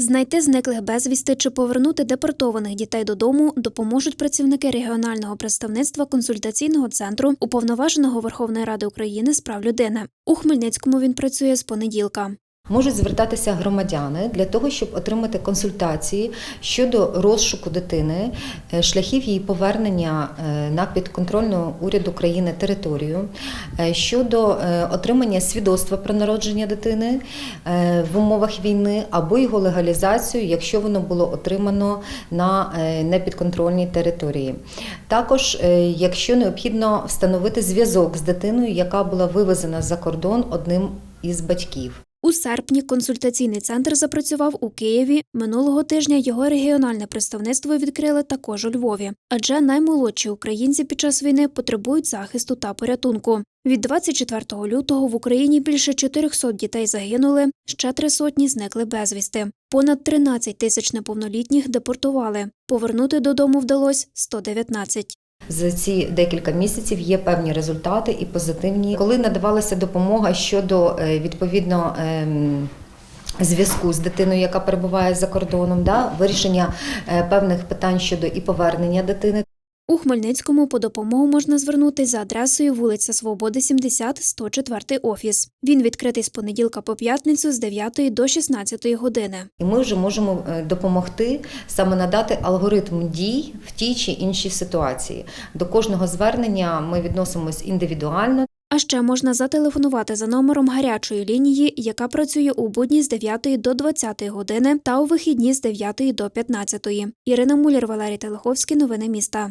Знайти зниклих безвісти чи повернути депортованих дітей додому допоможуть працівники регіонального представництва консультаційного центру уповноваженого Верховної Ради України з прав людини. У Хмельницькому він працює з понеділка. Можуть звертатися громадяни для того, щоб отримати консультації щодо розшуку дитини, е, шляхів її повернення е, на підконтрольну уряду країни територію, е, щодо отримання свідоцтва про народження дитини в умовах війни або його легалізацію, якщо воно було отримано на непідконтрольній території. Також, якщо необхідно встановити зв'язок з дитиною, яка була вивезена за кордон одним із батьків. У серпні консультаційний центр запрацював у Києві. Минулого тижня його регіональне представництво відкрили також у Львові, адже наймолодші українці під час війни потребують захисту та порятунку. Від 24 лютого в Україні більше 400 дітей загинули, ще три сотні зникли безвісти. Понад 13 тисяч неповнолітніх депортували. Повернути додому вдалось 119. За ці декілька місяців є певні результати і позитивні. Коли надавалася допомога щодо е, відповідно. ем, Зв'язку з дитиною, яка перебуває за кордоном, да, вирішення е, певних питань щодо і повернення дитини. У Хмельницькому по допомогу можна звернутися за адресою вулиця Свободи, 70, 104 офіс. Він відкритий з понеділка по п'ятницю з 9 до 16 години. І ми вже можемо е, допомогти саме надати алгоритм дій в тій чи іншій ситуації. До кожного звернення ми відносимось індивідуально. А ще можна зателефонувати за номером гарячої лінії, яка працює у будні з 9 до 20 години та у вихідні з 9 до 15. Ірина Муляр, Валерій Телеховський. Новини міста.